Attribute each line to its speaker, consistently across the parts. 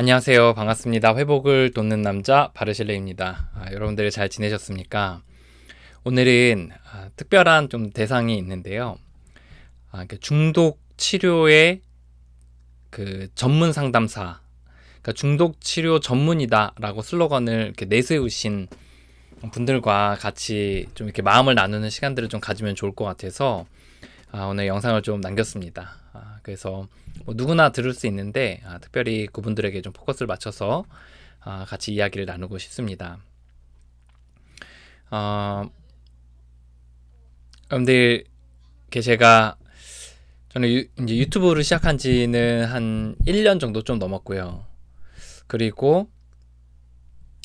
Speaker 1: 안녕하세요. 반갑습니다. 회복을 돕는 남자 바르실레입니다. 아, 여러분들 잘 지내셨습니까? 오늘은 아, 특별한 좀 대상이 있는데요. 아, 중독 치료의 그 전문 상담사, 그러니까 중독 치료 전문이다라고 슬로건을 이렇게 내세우신 분들과 같이 좀 이렇게 마음을 나누는 시간들을 좀 가지면 좋을 것 같아서 아, 오늘 영상을 좀 남겼습니다. 아, 그래서 뭐 누구나 들을 수 있는데 아, 특별히 그분들에게 좀 포커스를 맞춰서 아, 같이 이야기를 나누고 싶습니다. 어, 여러분들 제가 저는 유, 이제 유튜브를 시작한 지는 한 1년 정도 좀 넘었고요. 그리고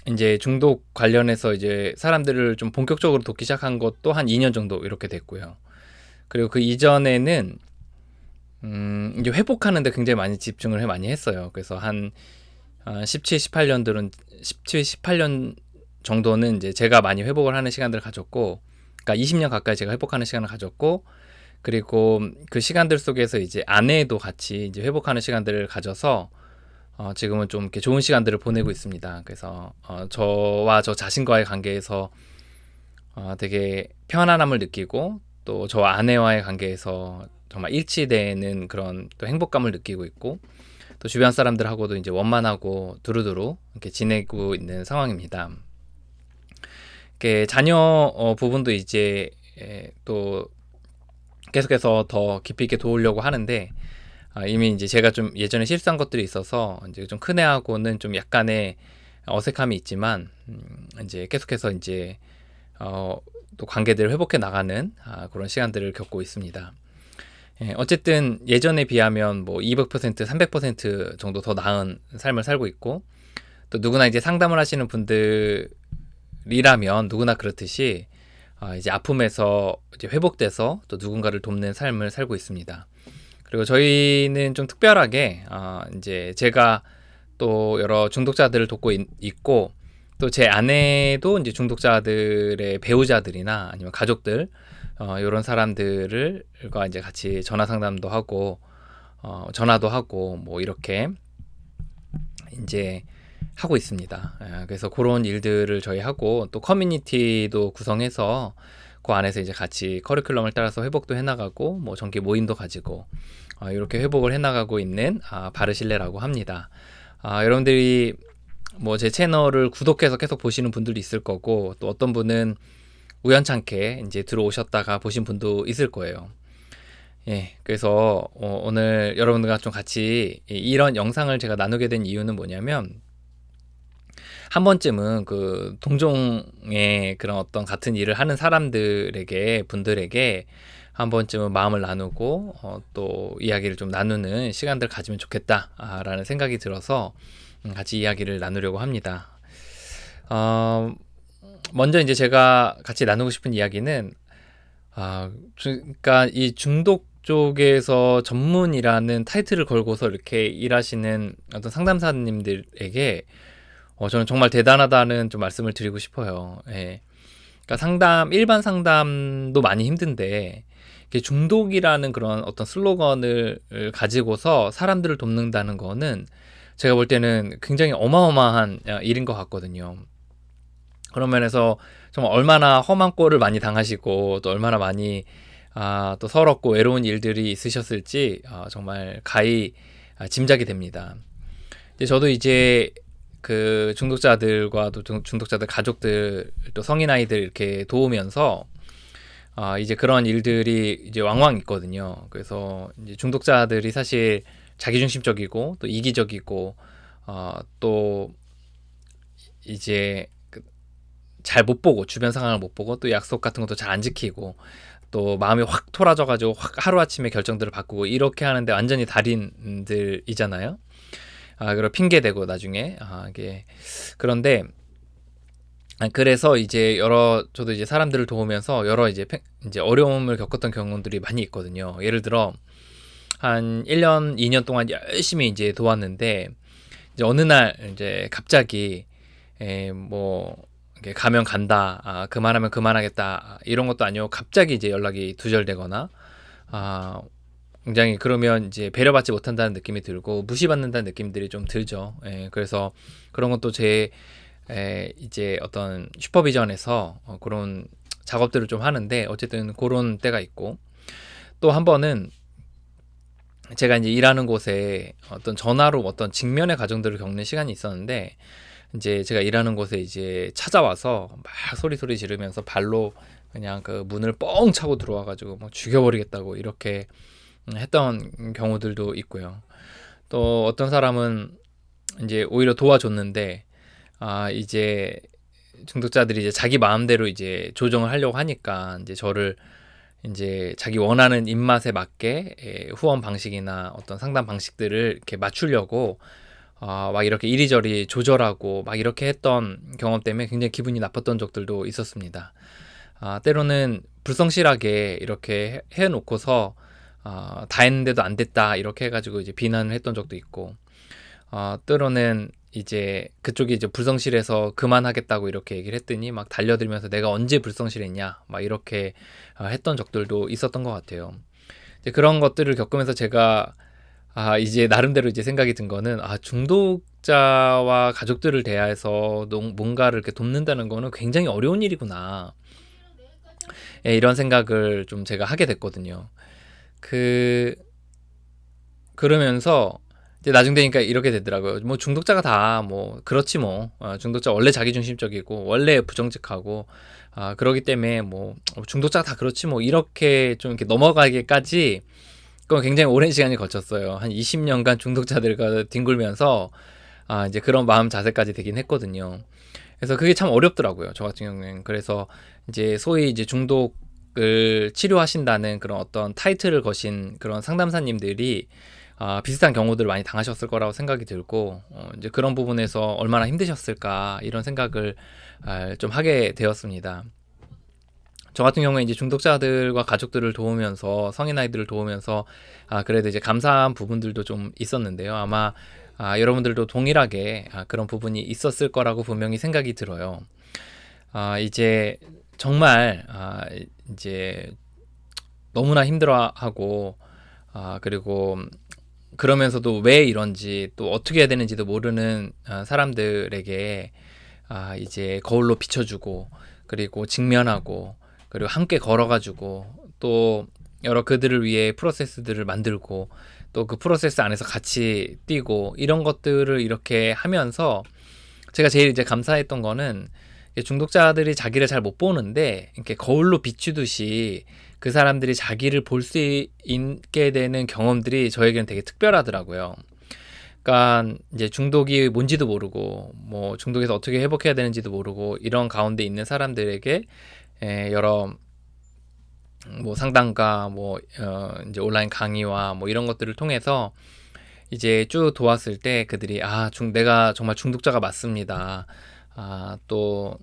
Speaker 1: 이제 중독 관련해서 이제 사람들을 좀 본격적으로 돕기 시작한 것도 한 2년 정도 이렇게 됐고요. 그리고 그 이전에는 음, 이제 회복하는데 굉장히 많이 집중을 해 많이 했어요. 그래서 한 어, 17, 18년들은 17, 18년 정도는 이제 제가 많이 회복을 하는 시간들을 가졌고, 그러니까 20년 가까이 제가 회복하는 시간을 가졌고, 그리고 그 시간들 속에서 이제 아내도 같이 이제 회복하는 시간들을 가져서 어, 지금은 좀 이렇게 좋은 시간들을 보내고 있습니다. 그래서 어, 저와 저 자신과의 관계에서 어, 되게 편안함을 느끼고 또저 아내와의 관계에서 정말 일치되는 그런 또 행복감을 느끼고 있고 또 주변 사람들하고도 이제 원만하고 두루두루 이렇게 지내고 있는 상황입니다. 이렇게 자녀 어, 부분도 이제 에, 또 계속해서 더 깊이 있게 도우려고 하는데 아, 이미 이제 제가 좀 예전에 실수한 것들이 있어서 이제 좀 큰 애하고는 좀 약간의 어색함이 있지만 음, 이제 계속해서 이제 어, 또 관계들을 회복해 나가는 아, 그런 시간들을 겪고 있습니다. 예, 어쨌든 예전에 비하면 뭐 200%, 300% 정도 더 나은 삶을 살고 있고 또 누구나 이제 상담을 하시는 분들이라면 누구나 그렇듯이 어, 이제 아픔에서 이제 회복돼서 또 누군가를 돕는 삶을 살고 있습니다. 그리고 저희는 좀 특별하게 어, 이제 제가 또 여러 중독자들을 돕고 있, 있고 또 제 아내도 이제 중독자들의 배우자들이나 아니면 가족들 어, 이런 사람들과 이제 같이 전화 상담도 하고 어, 전화도 하고 뭐 이렇게 이제 하고 있습니다. 예, 그래서 그런 일들을 저희 하고 또 커뮤니티도 구성해서 그 안에서 이제 같이 커리큘럼을 따라서 회복도 해나가고 뭐 정기 모임도 가지고 어, 이렇게 회복을 해나가고 있는 아, 바르실레라고 합니다. 아, 여러분들이 뭐 제 채널을 구독해서 계속 보시는 분들도 있을 거고 또 어떤 분은 우연찮게 이제 들어오셨다가 보신 분도 있을 거예요. 예, 그래서 어, 오늘 여러분들과 좀 같이 이런 영상을 제가 나누게 된 이유는 뭐냐면 한 번쯤은 그 동종의 그런 어떤 같은 일을 하는 사람들에게 분들에게 한 번쯤은 마음을 나누고 어, 또 이야기를 좀 나누는 시간들 가지면 좋겠다라는 생각이 들어서 음, 같이 이야기를 나누려고 합니다. 어, 먼저 이제 제가 같이 나누고 싶은 이야기는 아 그러니까 이 중독 쪽에서 전문이라는 타이틀을 걸고서 이렇게 일하시는 어떤 상담사님들에게 어, 저는 정말 대단하다는 좀 말씀을 드리고 싶어요. 예. 그러니까 상담 일반 상담도 많이 힘든데 중독이라는 그런 어떤 슬로건을 가지고서 사람들을 돕는다는 거는 제가 볼 때는 굉장히 어마어마한 일인 것 같거든요. 그런 면에서 정말 얼마나 험한 꼴을 많이 당하시고 또 얼마나 많이 아, 또 서럽고 외로운 일들이 있으셨을지 아, 정말 가히 아, 짐작이 됩니다. 이제 저도 이제 그 중독자들과 또 중독자들 가족들 또 성인 아이들 이렇게 도우면서 아, 이제 그런 일들이 이제 왕왕 있거든요. 그래서 이제 중독자들이 사실 자기중심적이고 또 이기적이고 어, 또 이제 잘 못 보고 주변 상황을 못 보고 또 약속 같은 것도 잘 안 지키고 또 마음이 확 토라져 가지고 확 하루아침에 결정들을 바꾸고 이렇게 하는데 완전히 달인들이잖아요. 아, 그리고 핑계 대고 나중에 아, 이게 그런데 아, 그래서 이제 여러 저도 이제 사람들을 도우면서 여러 이제 이제 어려움을 겪었던 경험들이 많이 있거든요. 예를 들어 한 1년, 2년 동안 열심히 이제 도왔는데 이제 어느 날 이제 갑자기 에뭐 가면 간다, 아, 그만하면 그만하겠다 이런 것도 아니고 갑자기 이제 연락이 두절되거나 아, 굉장히 그러면 이제 배려받지 못한다는 느낌이 들고 무시받는다는 느낌들이 좀 들죠. 예, 그래서 그런 것도 제 에, 이제 어떤 슈퍼비전에서 어, 그런 작업들을 좀 하는데 어쨌든 그런 때가 있고 또 한 번은 제가 이제 일하는 곳에 어떤 전화로 어떤 직면의 과정들을 겪는 시간이 있었는데 이제 제가 일하는 곳에 이제 찾아와서 막 소리 소리 지르면서 발로 그냥 그 문을 뻥 차고 들어와 가지고 뭐 죽여버리겠다고 이렇게 했던 경우들도 있고요. 또 어떤 사람은 이제 오히려 도와줬는데 아 이제 중독자들이 이제 자기 마음대로 이제 조정을 하려고 하니까 이제 저를 이제 자기 원하는 입맛에 맞게 예, 후원 방식이나 어떤 상담 방식들을 이렇게 맞추려고 어, 막 이렇게 이리저리 조절하고 막 이렇게 했던 경험 때문에 굉장히 기분이 나빴던 적들도 있었습니다. 아, 때로는 불성실하게 이렇게 해, 놓고서 어, 다 했는데도 안 됐다 이렇게 해가지고 이제 비난을 했던 적도 있고 어, 때로는 이제 그쪽이 이제 불성실해서 그만하겠다고 이렇게 얘기를 했더니 막 달려들면서 내가 언제 불성실했냐 막 이렇게 어, 했던 적들도 있었던 것 같아요. 이제 그런 것들을 겪으면서 제가 아 이제 나름대로 이제 생각이 든 거는 아 중독자와 가족들을 대해서 뭔가를 이렇게 돕는다는 거는 굉장히 어려운 일이구나. 예, 이런 생각을 좀 제가 하게 됐거든요. 그 그러면서 이제 나중 되니까 이렇게 되더라고요. 뭐 중독자가 다 뭐 그렇지 뭐 어, 중독자 원래 자기중심적이고 원래 부정직하고 아 그러기 때문에 뭐 중독자가 다 그렇지 뭐 이렇게 좀 이렇게 넘어가기까지 그건 굉장히 오랜 시간이 거쳤어요. 한 20년간 중독자들과 뒹굴면서 아 이제 그런 마음 자세까지 되긴 했거든요. 그래서 그게 참 어렵더라고요. 저 같은 경우는 그래서 이제 소위 이제 중독 을 치료하신다는 그런 어떤 타이틀을 거신 그런 상담사님들이 아, 비슷한 경우들을 많이 당하셨을 거라고 생각이 들고 어, 이제 그런 부분에서 얼마나 힘드셨을까 이런 생각을 아, 좀 하게 되었습니다. 저 같은 경우에 이제 중독자들과 가족들을 도우면서 성인 아이들을 도우면서 아 그래도 이제 감사한 부분들도 좀 있었는데요. 아마 아, 여러분들도 동일하게 아, 그런 부분이 있었을 거라고 분명히 생각이 들어요. 아 이제 정말 아 이제 너무나 힘들어하고 아 그리고 그러면서도 왜 이런지 또 어떻게 해야 되는지도 모르는 아, 사람들에게 아 이제 거울로 비춰주고 그리고 직면하고 그리고 함께 걸어가지고 또 여러 그들을 위해 프로세스들을 만들고 또 그 프로세스 안에서 같이 뛰고 이런 것들을 이렇게 하면서 제가 제일 이제 감사했던 거는 중독자들이 자기를 잘 못 보는데 이렇게 거울로 비추듯이 그 사람들이 자기를 볼 수 있게 되는 경험들이 저에게는 되게 특별하더라고요. 그러니까 이제 중독이 뭔지도 모르고 뭐 중독에서 어떻게 회복해야 되는지도 모르고 이런 가운데 있는 사람들에게 에, 여러 뭐 상담가 뭐 어, 이제 온라인 강의와 뭐 이런 것들을 통해서 이제 쭉 도왔을 때 그들이 아 중 내가 정말 중독자가 맞습니다. 아, 또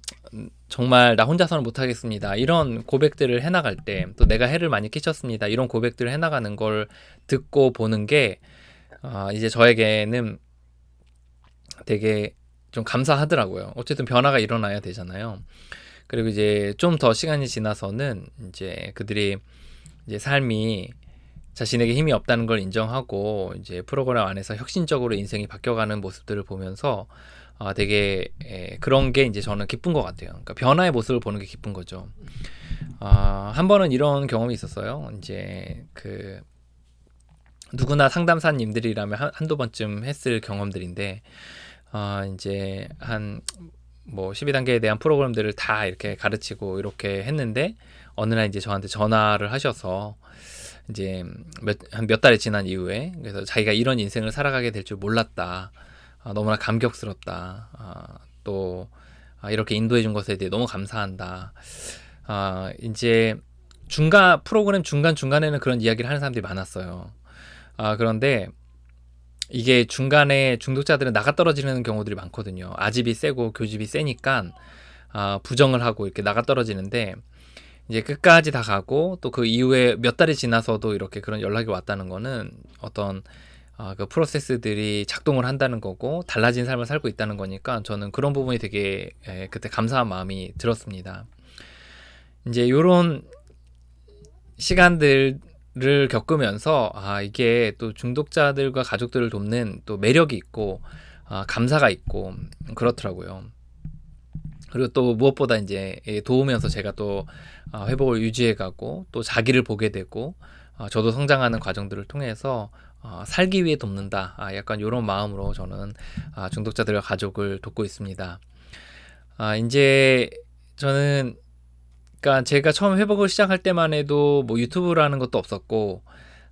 Speaker 1: 정말 나 혼자서는 못 하겠습니다. 이런 고백들을 해 나갈 때, 또 내가 해를 많이 끼쳤습니다. 이런 고백들을 해 나가는 걸 듣고 보는 게, 아, 이제 저에게는 되게 좀 감사하더라고요. 어쨌든 변화가 일어나야 되잖아요. 그리고 이제 좀 더 시간이 지나서는 이제 그들이 이제 삶이 자신에게 힘이 없다는 걸 인정하고 이제 프로그램 안에서 혁신적으로 인생이 바뀌어가는 모습들을 보면서 아, 되게 에, 그런 게 이제 저는 기쁜 것 같아요. 그러니까 변화의 모습을 보는 게 기쁜 거죠. 아, 한 번은 이런 경험이 있었어요. 이제 그 누구나 상담사님들이라면 한, 한두 번쯤 했을 경험들인데 아, 이제 한 뭐 12단계에 대한 프로그램들을 다 이렇게 가르치고 이렇게 했는데 어느 날 이제 저한테 전화를 하셔서 이제 몇, 한 몇 달이 지난 이후에 그래서 자기가 이런 인생을 살아가게 될 줄 몰랐다. 아, 너무나 감격스럽다. 아, 또 아, 이렇게 인도해 준 것에 대해 너무 감사한다. 아, 이제 중간 프로그램 중간 중간에는 그런 이야기를 하는 사람들이 많았어요. 아, 그런데 이게 중간에 중독자들은 나가 떨어지는 경우들이 많거든요. 아집이 세고 교집이 세니까 아, 부정을 하고 이렇게 나가 떨어지는데 이제 끝까지 다 가고 또 그 이후에 몇 달이 지나서도 이렇게 그런 연락이 왔다는 거는 어떤 아, 그 프로세스들이 작동을 한다는 거고 달라진 삶을 살고 있다는 거니까 저는 그런 부분이 되게 예, 그때 감사한 마음이 들었습니다. 이제 요런 시간들을 를 겪으면서 아 이게 또 중독자들과 가족들을 돕는 또 매력이 있고 아, 감사가 있고 그렇더라고요. 그리고 또 무엇보다 이제 도우면서 제가 또 아, 회복을 유지해가고 또 자기를 보게 되고 아, 저도 성장하는 과정들을 통해서 아, 살기 위해 돕는다. 아, 약간 이런 마음으로 저는 아, 중독자들과 가족을 돕고 있습니다. 아, 이제 저는 그러니까 제가 처음 회복을 시작할 때만 해도 뭐 유튜브라는 것도 없었고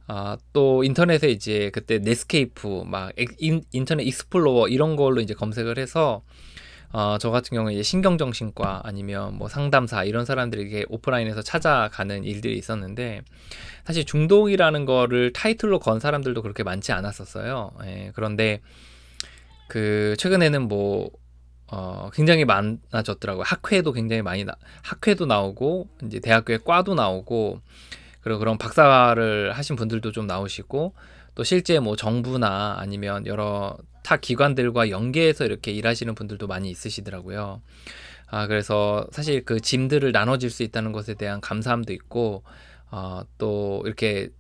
Speaker 1: 아, 또 인터넷에 이제 그때 넷스케이프 막 인, 인터넷 익스플로어 이런 걸로 이제 검색을 해서 어, 저 같은 경우에 이제 신경정신과 아니면 뭐 상담사 이런 사람들에게 오프라인에서 찾아가는 일들이 있었는데 사실 중독이라는 거를 타이틀로 건 사람들도 그렇게 많지 않았었어요. 예, 그런데 그 최근에는 뭐 어, 굉장히 많아졌더라고요. 학회도 굉장히 많이 나, 학회도 나오고, 이제 대학교에 과도 나오고, 그리고 그런 박사를 하신 분들도 좀 나오시고, 또 실제 뭐 정부나 아니면 여러 타 기관들과 연계해서 이렇게 일하시는 분들도 많이 있으시더라고요. 아, 그래서 사실 그 짐들을 나눠질 수 있다는 것에 대한 감사함도 있고, 어, 또 이렇게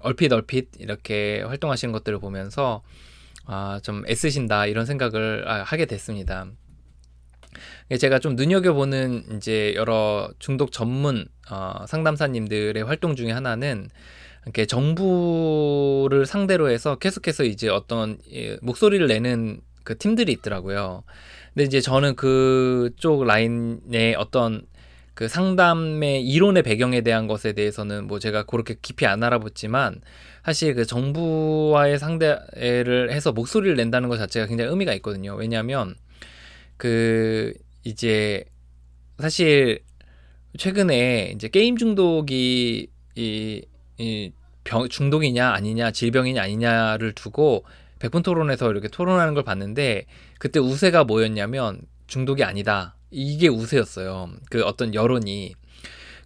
Speaker 1: 얼핏 얼핏 이렇게 활동하시는 것들을 보면서 아, 좀 애쓰신다 이런 생각을 아, 하게 됐습니다. 제가 좀 눈여겨보는 이제 여러 중독 전문 어, 상담사님들의 활동 중에 하나는 이렇게 정부를 상대로 해서 계속해서 이제 어떤 예, 목소리를 내는 그 팀들이 있더라고요. 근데 이제 저는 그쪽 라인의 어떤 그 상담의 이론의 배경에 대한 것에 대해서는 뭐 제가 그렇게 깊이 안 알아봤지만 사실 그 정부와의 상대를 해서 목소리를 낸다는 것 자체가 굉장히 의미가 있거든요. 왜냐하면 그 이제 사실 최근에 이제 게임 중독이 이, 이 병, 중독이냐 아니냐 질병이냐 아니냐를 두고 백분 토론에서 이렇게 토론하는 걸 봤는데 그때 우세가 뭐였냐면 중독이 아니다. 이게 우세였어요. 그 어떤 여론이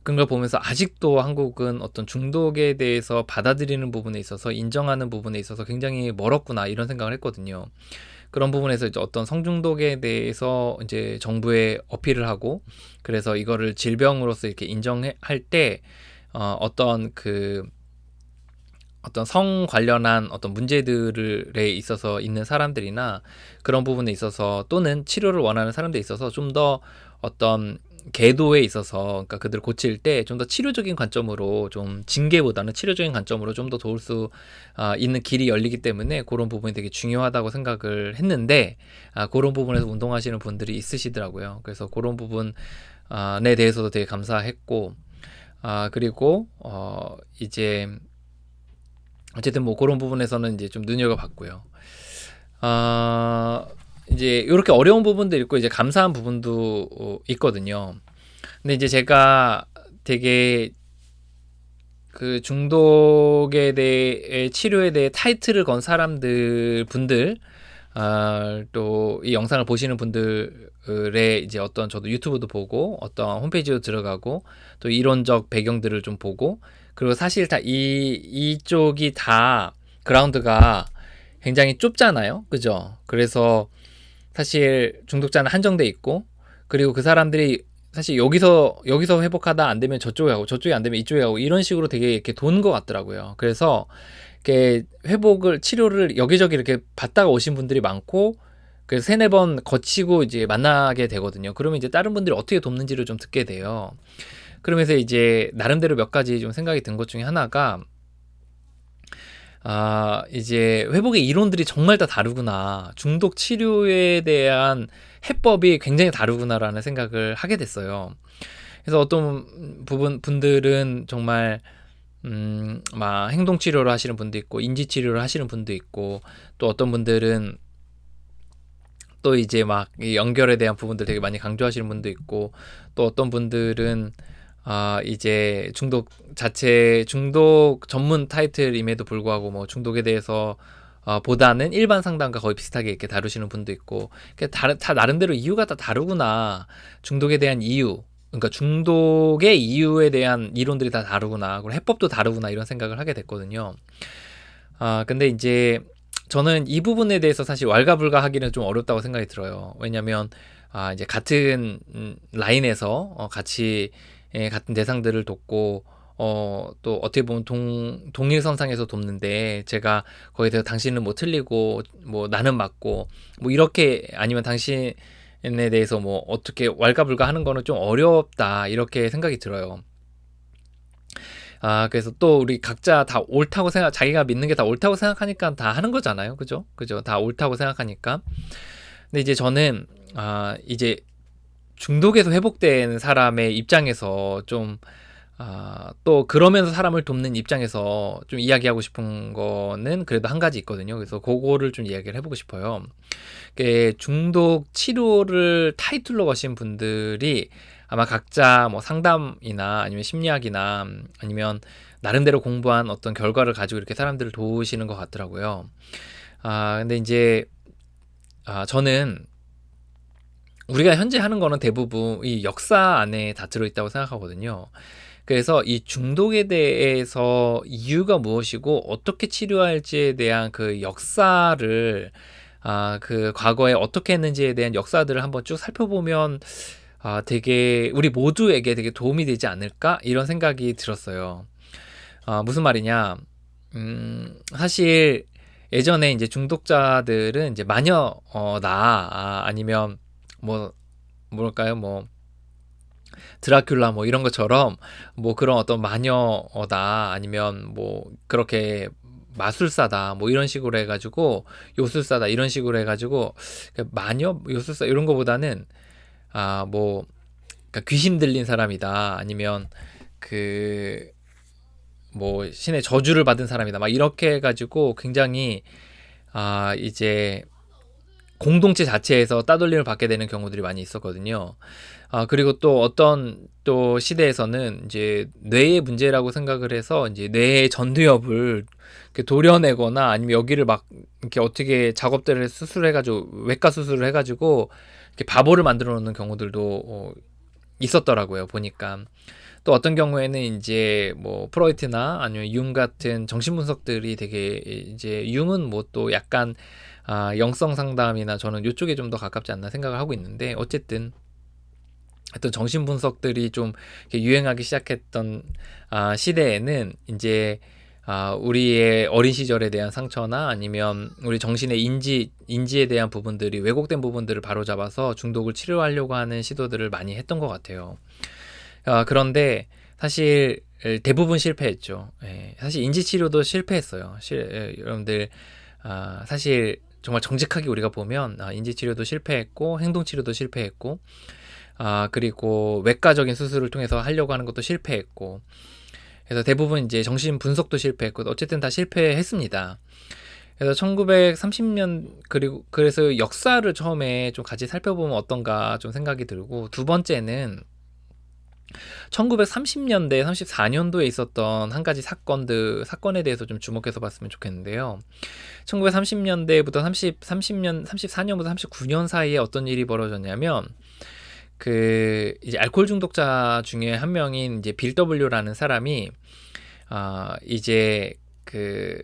Speaker 1: 그런 걸 보면서 아직도 한국은 어떤 중독에 대해서 받아들이는 부분에 있어서 인정하는 부분에 있어서 굉장히 멀었구나 이런 생각을 했거든요. 그런 부분에서 이제 어떤 성중독에 대해서 이제 정부에 어필을 하고 그래서 이거를 질병으로서 이렇게 인정할 때 어, 어떤 그 어떤 성 관련한 어떤 문제들에 있어서 있는 사람들이나 그런 부분에 있어서 또는 치료를 원하는 사람들에 있어서 좀 더 어떤 궤도에 있어서 그러니까 그들 고칠 때 좀 더 치료적인 관점으로 좀 징계보다는 치료적인 관점으로 좀 더 도울 수 아, 있는 길이 열리기 때문에 그런 부분이 되게 중요하다고 생각을 했는데 아, 그런 부분에서 운동하시는 분들이 있으시더라고요. 그래서 그런 부분에 대해서도 되게 감사했고 아, 그리고 어, 이제 어쨌든 뭐 그런 부분에서는 이제 좀 눈여겨봤고요. 아 이제 이렇게 어려운 부분도 있고 이제 감사한 부분도 어, 있거든요. 근데 이제 제가 되게 그 중독에 대해 치료에 대해 타이틀을 건 사람들 분들 아, 또 이 영상을 보시는 분들의 이제 어떤 저도 유튜브도 보고 어떤 홈페이지도 들어가고 또 이론적 배경들을 좀 보고 그리고 사실 다 이 이쪽이 다 그라운드가 굉장히 좁잖아요. 그죠? 그래서 사실 중독자는 한정돼 있고 그리고 그 사람들이 사실 여기서 여기서 회복하다 안 되면 저쪽에 가고 저쪽이 안 되면 이쪽에 가고 이런 식으로 되게 이렇게 도는 것 같더라고요. 그래서 이렇게 회복을 치료를 여기저기 이렇게 받다가 오신 분들이 많고 그래서 세네 번 거치고 이제 만나게 되거든요. 그러면 이제 다른 분들이 어떻게 돕는지를 좀 듣게 돼요. 그러면서 이제 나름대로 몇 가지 좀 생각이 든 것 중에 하나가 아, 이제 회복의 이론들이 정말 다 다르구나. 중독 치료에 대한 해법이 굉장히 다르구나라는 생각을 하게 됐어요. 그래서 어떤 부분 분들은 정말 음, 막 행동 치료를 하시는 분도 있고 인지 치료를 하시는 분도 있고 또 어떤 분들은 또 이제 막 연결에 대한 부분들 되게 많이 강조하시는 분도 있고 또 어떤 분들은 아, 이제 중독 자체 중독 전문 타이틀임에도 불구하고 뭐 중독에 대해서 어, 보다는 일반 상담과 거의 비슷하게 이렇게 다루시는 분도 있고 다, 다 나름대로 이유가 다 다르구나. 중독에 대한 이유 그러니까 중독의 이유에 대한 이론들이 다 다르구나 그리고 해법도 다르구나 이런 생각을 하게 됐거든요. 아 근데 이제 저는 이 부분에 대해서 사실 왈가불가하기는 좀 어렵다고 생각이 들어요. 왜냐면 아 이제 같은 음, 라인에서 어, 같이 예, 같은 대상들을 돕고 어, 또 어떻게 보면 동, 동일선상에서 돕는데 제가 거기에 대해서 당신은 뭐 틀리고 뭐 나는 맞고 뭐 이렇게 아니면 당신에 대해서 뭐 어떻게 왈가불가 하는 거는 좀 어렵다 이렇게 생각이 들어요. 아, 그래서 또 우리 각자 다 옳다고 생각, 자기가 믿는 게 다 옳다고 생각하니까 다 하는 거잖아요. 그죠? 그죠? 다 옳다고 생각하니까. 근데 이제 저는, 아, 이제 중독에서 회복된 사람의 입장에서 좀, 아, 또 그러면서 사람을 돕는 입장에서 좀 이야기하고 싶은 거는 그래도 한 가지 있거든요. 그래서 그거를 좀 이야기를 해보고 싶어요. 중독 치료를 타이틀로 거신 분들이 아마 각자 뭐 상담이나 아니면 심리학이나 아니면 나름대로 공부한 어떤 결과를 가지고 이렇게 사람들을 도우시는 것 같더라고요. 아, 근데 이제 아, 저는 우리가 현재 하는 거는 대부분 이 역사 안에 다 들어있다고 생각하거든요. 그래서 이 중독에 대해서 이유가 무엇이고 어떻게 치료할지에 대한 그 역사를 아, 그 과거에 어떻게 했는지에 대한 역사들을 한번 쭉 살펴보면 아, 되게 우리 모두에게 되게 도움이 되지 않을까 이런 생각이 들었어요. 아, 무슨 말이냐? 음, 사실 예전에 이제 중독자들은 이제 마녀다 아, 아니면 뭐 뭐랄까요 뭐 드라큘라 뭐 이런 것처럼 뭐 그런 어떤 마녀다 아니면 뭐 그렇게 마술사다 뭐 이런 식으로 해가지고 요술사다 이런 식으로 해가지고 그 마녀 요술사 이런 거보다는 아, 뭐, 그러니까 귀신 들린 사람이다. 아니면 그, 뭐, 신의 저주를 받은 사람이다. 막 이렇게 해가지고 굉장히, 아, 이제, 공동체 자체에서 따돌림을 받게 되는 경우들이 많이 있었거든요. 아, 그리고 또 어떤 또 시대에서는 이제 뇌의 문제라고 생각을 해서 이제 뇌의 전두엽을 이렇게 도려내거나 아니면 여기를 막 이렇게 어떻게 작업들을 수술해가지고 외과 수술을 해가지고 바보를 만들어 놓는 경우들도 어, 있었더라고요. 보니까. 또 어떤 경우에는 이제 뭐 프로이트나 아니면 융 같은 정신 분석들이 되게 이제 융은 뭐 또 약간 아, 영성 상담이나 저는 이쪽에 좀 더 가깝지 않나 생각을 하고 있는데 어쨌든 어떤 정신 분석들이 좀 유행하기 시작했던 아, 시대에는 이제 아, 우리의 어린 시절에 대한 상처나 아니면 우리 정신의 인지 인지에 대한 부분들이 왜곡된 부분들을 바로잡아서 중독을 치료하려고 하는 시도들을 많이 했던 것 같아요. 아, 그런데 사실 대부분 실패했죠. 예, 사실 인지 치료도 실패했어요. 실, 예, 여러분들 아, 사실 정말 정직하게 우리가 보면 아, 인지 치료도 실패했고 행동 치료도 실패했고 아, 그리고 외과적인 수술을 통해서 하려고 하는 것도 실패했고 그래서 대부분 이제 정신 분석도 실패했고 어쨌든 다 실패했습니다. 그래서 1930년 그리고 그래서 역사를 처음에 좀 같이 살펴보면 어떤가 좀 생각이 들고 두 번째는 1930년대, 34년도에 있었던 한 가지 사건들, 사건에 대해서 좀 주목해서 봤으면 좋겠는데요. 1930년대부터 30, 30년, 34년부터 39년 사이에 어떤 일이 벌어졌냐면, 그 이제 알코올 중독자 중에 한 명인 이제 빌 W라는 사람이 아 이제 그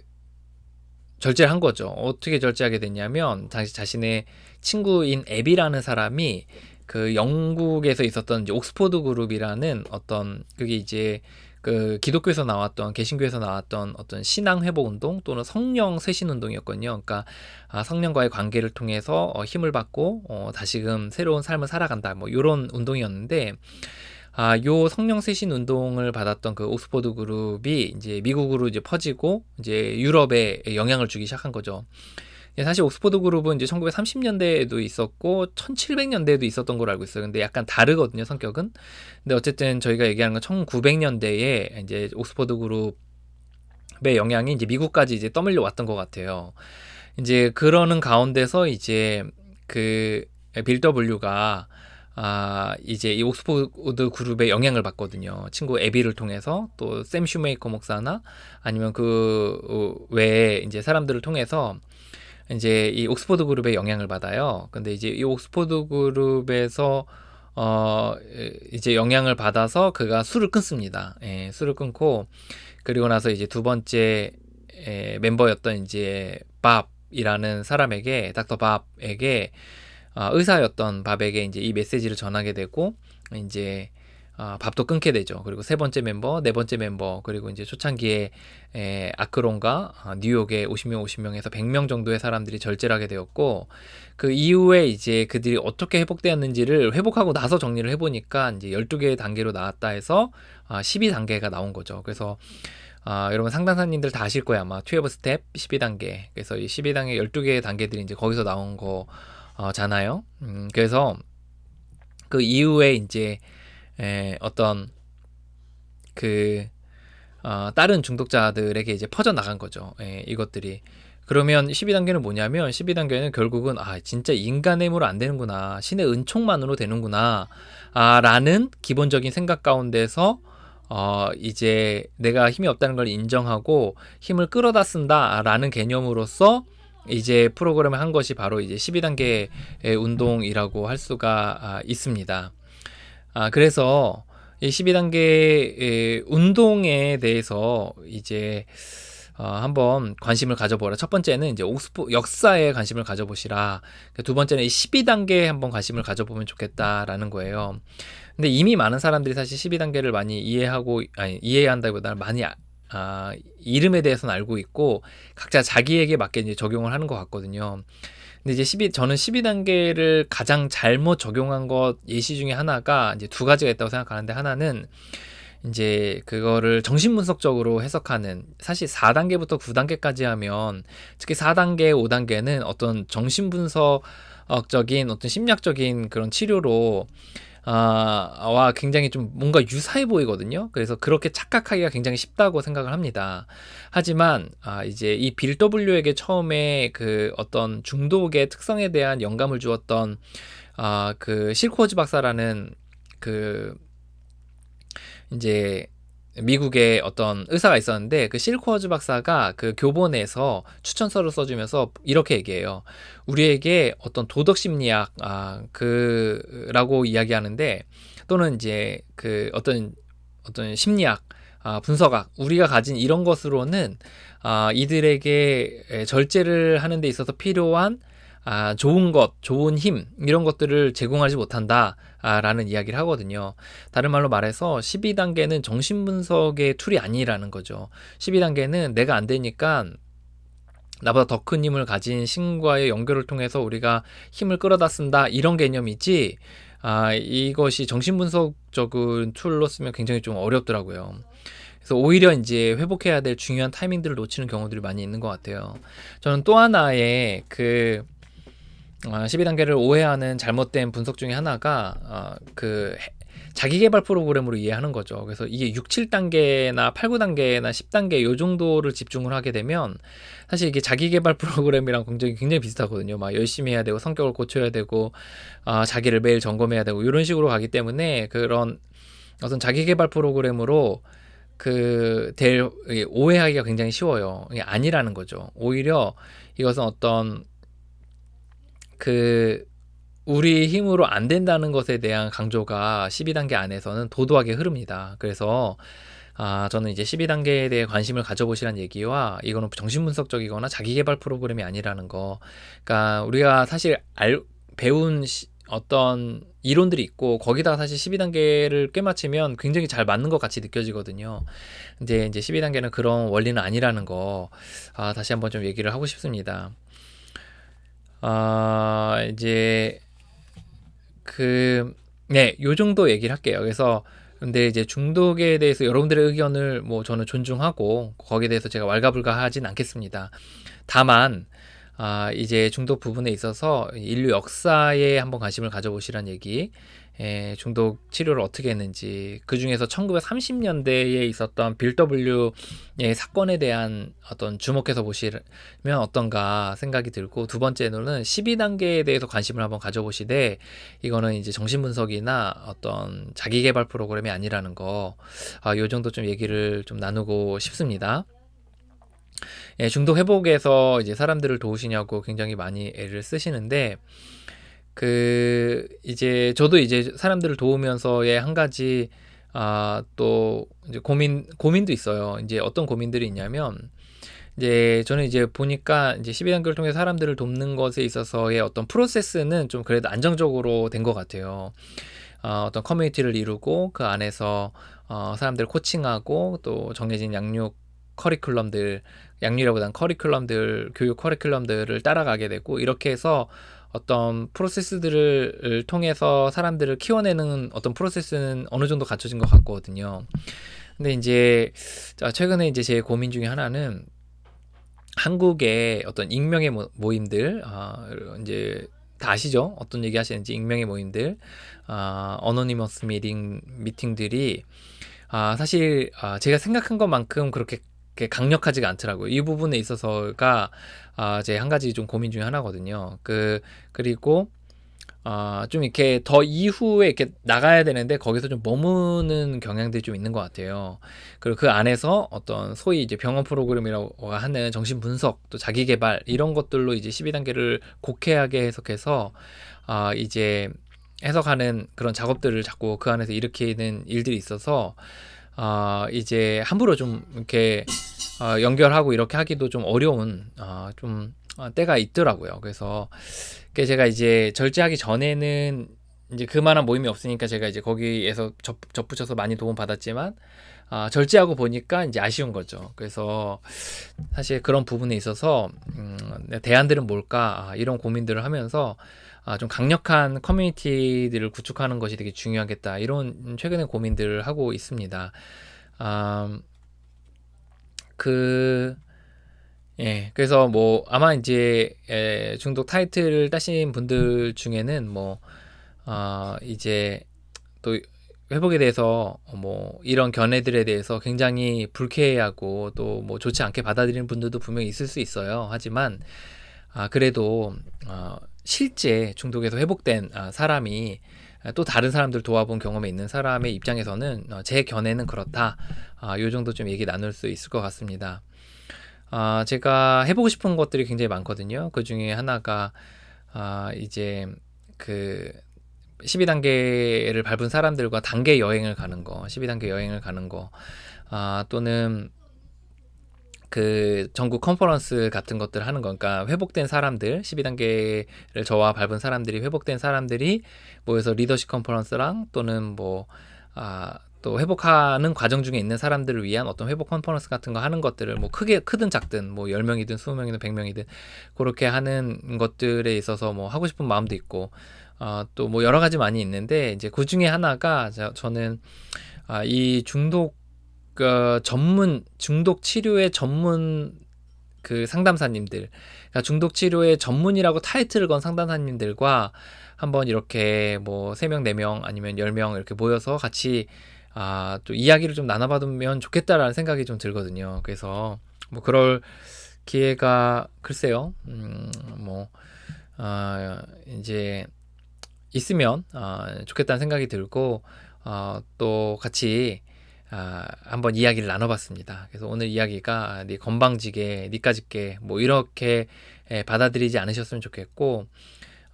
Speaker 1: 절제를 한 거죠. 어떻게 절제하게 됐냐면 당시 자신의 친구인 앱이라는 사람이 그 영국에서 있었던 이제 옥스포드 그룹이라는 어떤 그게 이제 그 기독교에서 나왔던 개신교에서 나왔던 어떤 신앙 회복 운동 또는 성령 쇄신 운동이었거든요. 그러니까 아, 성령과의 관계를 통해서 어, 힘을 받고 어, 다시금 새로운 삶을 살아간다. 뭐 이런 운동이었는데 아, 요 성령 쇄신 운동을 받았던 그 옥스포드 그룹이 이제 미국으로 이제 퍼지고 이제 유럽에 영향을 주기 시작한 거죠. 예, 사실 옥스포드 그룹은 이제 1930년대에도 있었고 1700년대에도 있었던 걸로 알고 있어요. 근데 약간 다르거든요, 성격은. 근데 어쨌든 저희가 얘기하는 건 1900년대에 이제 옥스포드 그룹의 영향이 이제 미국까지 이제 떠밀려 왔던 것 같아요. 이제 그러는 가운데서 이제 그빌 W가 아, 이제 이 옥스포드 그룹의 영향을 받거든요. 친구 에비를 통해서 또 샘 슈메이커 목사나 아니면 그 어, 외에 이제 사람들을 통해서 이제 이 옥스포드 그룹의 영향을 받아요. 근데 이제 이 옥스포드 그룹에서 어 이제 영향을 받아서 그가 술을 끊습니다. 예, 술을 끊고 그리고 나서 이제 두 번째 에, 멤버였던 이제 밥이라는 사람에게 닥터 밥에게 어, 의사였던 밥에게 이제 이 메시지를 전하게 되고 이제 아, 밥도 끊게 되죠. 그리고 세 번째 멤버, 네 번째 멤버, 그리고 이제 초창기에 에, 아크론과 아, 뉴욕에 50명, 50명에서 100명 정도의 사람들이 절제를 하게 되었고 그 이후에 이제 그들이 어떻게 회복되었는지를 회복하고 나서 정리를 해보니까 이제 12개의 단계로 나왔다 해서 아, 12단계가 나온 거죠. 그래서 아, 여러분 상담사님들 다 아실 거예요. 아마 12 스텝 12단계. 그래서 이 12단계 12개의 단계들이 이제 거기서 나온 거잖아요. 음, 그래서 그 이후에 이제 에, 어떤 그 어, 다른 중독자들에게 이제 퍼져 나간 거죠. 예, 이것들이. 그러면 12단계는 뭐냐면 12단계는 결국은 아 진짜 인간의 힘으로 안 되는구나 신의 은총만으로 되는구나 아 라는 기본적인 생각 가운데서 어 이제 내가 힘이 없다는 걸 인정하고 힘을 끌어다 쓴다라는 개념으로서 이제 프로그램을 한 것이 바로 이제 12단계의 운동이라고 할 수가 아, 있습니다. 아, 그래서 이 12단계 운동에 대해서 이제 어, 한번 관심을 가져보라. 첫 번째는 이제 옥스포 역사에 관심을 가져보시라. 두 번째는 이 12단계에 한번 관심을 가져보면 좋겠다라는 거예요. 근데 이미 많은 사람들이 사실 12단계를 많이 이해하고 아니 이해해야 한다기보다는 많이 아, 아, 이름에 대해서는 알고 있고 각자 자기에게 맞게 이제 적용을 하는 것 같거든요. 근데 이제 12 저는 12단계를 가장 잘못 적용한 것 예시 중에 하나가 이제 두 가지가 있다고 생각하는데 하나는 이제 그거를 정신분석적으로 해석하는 사실 4단계부터 9단계까지 하면 특히 4단계, 5단계는 어떤 정신분석적인 어떤 심리학적인 그런 치료로 아, 와 굉장히 좀 뭔가 유사해 보이거든요. 그래서 그렇게 착각하기가 굉장히 쉽다고 생각을 합니다. 하지만 아, 이제 이 빌 W에게 처음에 그 어떤 중독의 특성에 대한 영감을 주었던 아, 그 실코즈 박사라는 그 이제 미국의 어떤 의사가 있었는데 그 실코어즈 박사가 그 교본에서 추천서를 써주면서 이렇게 얘기해요. 우리에게 어떤 도덕 심리학 아 그라고 이야기하는데 또는 이제 그 어떤 어떤 심리학 아, 분석학 우리가 가진 이런 것으로는 아, 이들에게 절제를 하는 데 있어서 필요한 아, 좋은 것, 좋은 힘, 이런 것들을 제공하지 못한다. 아, 라는 이야기를 하거든요. 다른 말로 말해서 12단계는 정신분석의 툴이 아니라는 거죠. 12단계는 내가 안 되니까 나보다 더 큰 힘을 가진 신과의 연결을 통해서 우리가 힘을 끌어다 쓴다. 이런 개념이지, 아, 이것이 정신분석적인 툴로 쓰면 굉장히 좀 어렵더라고요. 그래서 오히려 이제 회복해야 될 중요한 타이밍들을 놓치는 경우들이 많이 있는 것 같아요. 저는 또 하나의 그 어, 12단계를 오해하는 잘못된 분석 중에 하나가 어, 그 자기 개발 프로그램으로 이해하는 거죠. 그래서 이게 6, 7단계나 8, 9단계나 10단계 요 정도를 집중을 하게 되면 사실 이게 자기 개발 프로그램이랑 굉장히 굉장히 비슷하거든요. 막 열심히 해야 되고 성격을 고쳐야 되고 아, 자기를 매일 점검해야 되고 이런 식으로 가기 때문에 그런 어떤 자기 개발 프로그램으로 그될 오해하기가 굉장히 쉬워요. 이게 아니라는 거죠. 오히려 이것은 어떤 그 우리 힘으로 안 된다는 것에 대한 강조가 12단계 안에서는 도도하게 흐릅니다. 그래서 아, 저는 이제 12단계에 대해 관심을 가져보시란 얘기와 이거는 정신분석적이거나 자기개발 프로그램이 아니라는 거. 그러니까 우리가 사실 알, 배운 시, 어떤 이론들이 있고 거기다가 사실 12단계를 꿰맞추면 굉장히 잘 맞는 것 같이 느껴지거든요. 근데 이제 12단계는 그런 원리는 아니라는 거 아, 다시 한번 좀 얘기를 하고 싶습니다. 어, 이제 그 네, 요 정도 얘기를 할게요. 그래서 근데 이제 중독에 대해서 여러분들의 의견을 뭐 저는 존중하고 거기에 대해서 제가 왈가불가하진 않겠습니다. 다만 아, 이제 중독 부분에 있어서 인류 역사에 한번 관심을 가져보시란 얘기. 에, 중독 치료를 어떻게 했는지 그 중에서 1930년대에 있었던 빌 W의 사건에 대한 어떤 주목해서 보시면 어떤가 생각이 들고 두 번째로는 12단계에 대해서 관심을 한번 가져보시되 이거는 이제 정신분석이나 어떤 자기개발 프로그램이 아니라는 거, 아, 요 정도 좀 얘기를 좀 나누고 싶습니다. 예, 중독 회복에서 이제 사람들을 도우시냐고 굉장히 많이 애를 쓰시는데 그 이제 저도 이제 사람들을 도우면서의 한 가지 아또 이제 고민 고민도 있어요. 이제 어떤 고민들이 있냐면 이제 저는 이제 보니까 이제 12 단계를 통해 사람들을 돕는 것에 있어서의 어떤 프로세스는 좀 그래도 안정적으로 된 것 같아요. 어, 어떤 커뮤니티를 이루고 그 안에서 어, 사람들 코칭하고 또 정해진 양육 커리큘럼들 양육이라보다는 커리큘럼들 교육 커리큘럼들을 따라가게 되고 이렇게 해서 어떤 프로세스들을 통해서 사람들을 키워내는 어떤 프로세스는 어느 정도 갖춰진 것 같거든요. 근데 이제 최근에 이제 제 고민 중에 하나는 한국의 어떤 익명의 모임들 아, 이제 다 아시죠? 어떤 얘기 하시는지 익명의 모임들 아, 어노니머스 미팅 미팅들이 아, 사실 아, 제가 생각한 것만큼 그렇게 강력하지가 않더라고요. 이 부분에 있어서가 아, 제 한 가지 좀 고민 중에 하나거든요. 그 그리고 아, 좀 이렇게 더 이후에 이렇게 나가야 되는데 거기서 좀 머무는 경향들이 좀 있는 것 같아요. 그리고 그 안에서 어떤 소위 이제 병원 프로그램이라고 하는 정신 분석 또 자기 개발 이런 것들로 이제 12단계를 곡해하게 해석해서 아, 이제 해석하는 그런 작업들을 자꾸 그 안에서 일으키는 일들이 있어서 아, 이제 함부로 좀 이렇게 어, 연결하고 이렇게 하기도 좀 어려운 어, 좀 어, 때가 있더라고요. 그래서 제가 이제 절제하기 전에는 이제 그만한 모임이 없으니까 제가 이제 거기에서 접, 접붙여서 많이 도움 받았지만 아, 절제하고 보니까 이제 아쉬운 거죠. 그래서 사실 그런 부분에 있어서 음, 대안들은 뭘까 아, 이런 고민들을 하면서 아, 좀 강력한 커뮤니티들을 구축하는 것이 되게 중요하겠다 이런 최근에 고민들을 하고 있습니다. 아, 그 예, 그래서 뭐 아마 이제 에, 중독 타이틀을 따신 분들 중에는 뭐 어, 이제 또 회복에 대해서 뭐 이런 견해들에 대해서 굉장히 불쾌해하고 또 뭐 좋지 않게 받아들이는 분들도 분명히 있을 수 있어요. 하지만 아 그래도 어, 실제 중독에서 회복된 아, 사람이 또 다른 사람들 도와본 경험이 있는 사람의 입장에서는 어, 제 견해는 그렇다. 아, 요 정도 좀 얘기 나눌 수 있을 것 같습니다. 아, 제가 해보고 싶은 것들이 굉장히 많거든요. 그 중에 하나가 아, 이제 그 12단계를 밟은 사람들과 단계 여행을 가는 거, 12단계 여행을 가는 거, 아, 또는 그 전국 컨퍼런스 같은 것들 하는 거니까 회복된 사람들 12단계를 저와 밟은 사람들이 회복된 사람들이 모여서 리더십 컨퍼런스랑 또는 뭐 아, 또 회복하는 과정 중에 있는 사람들을 위한 어떤 회복 컨퍼런스 같은 거 하는 것들을 뭐 크게 크든 작든 뭐 10명이든 20명이든 100명이든 그렇게 하는 것들에 있어서 뭐 하고 싶은 마음도 있고 어, 또 뭐 여러 가지 많이 있는데 이제 그 중에 하나가 저, 저는 아, 이 중독 그 전문 중독 치료의 전문 그 상담사님들 그러니까 중독 치료의 전문이라고 타이틀을 건 상담사님들과 한번 이렇게 뭐 세 명 네 명 아니면 열 명 이렇게 모여서 같이 아, 또 이야기를 좀 나눠받으면 좋겠다라는 생각이 좀 들거든요. 그래서 뭐 그럴 기회가 글쎄요, 음, 뭐, 아, 이제 있으면 아, 좋겠다는 생각이 들고, 어, 또 같이 아, 한번 이야기를 나눠봤습니다. 그래서 오늘 이야기가 네 건방지게, 니까짓게 뭐 이렇게 예, 받아들이지 않으셨으면 좋겠고,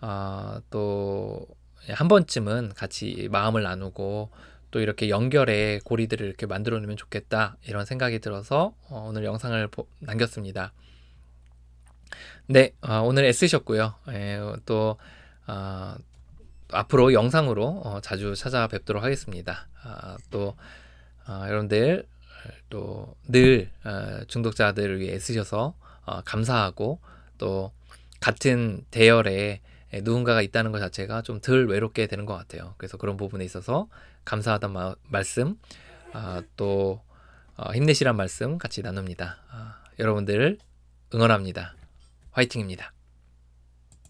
Speaker 1: 어, 또한 번쯤은 같이 마음을 나누고 또 이렇게 연결의 고리들을 이렇게 만들어 놓으면 좋겠다 이런 생각이 들어서 어, 오늘 영상을 보, 남겼습니다. 네, 어, 오늘 애쓰셨고요. 예, 또 어, 앞으로 영상으로 어, 자주 찾아뵙도록 하겠습니다. 아, 또 어, 여러분들 또늘 어, 중독자들을 위해 애쓰셔서 어, 감사하고 또 같은 대열에 누군가가 있다는 것 자체가 좀 덜 외롭게 되는 것 같아요. 그래서 그런 부분에 있어서 감사하단 마, 말씀 아, 또 어, 힘내시란 말씀 같이 나눕니다. 아, 여러분들 응원합니다. 화이팅입니다.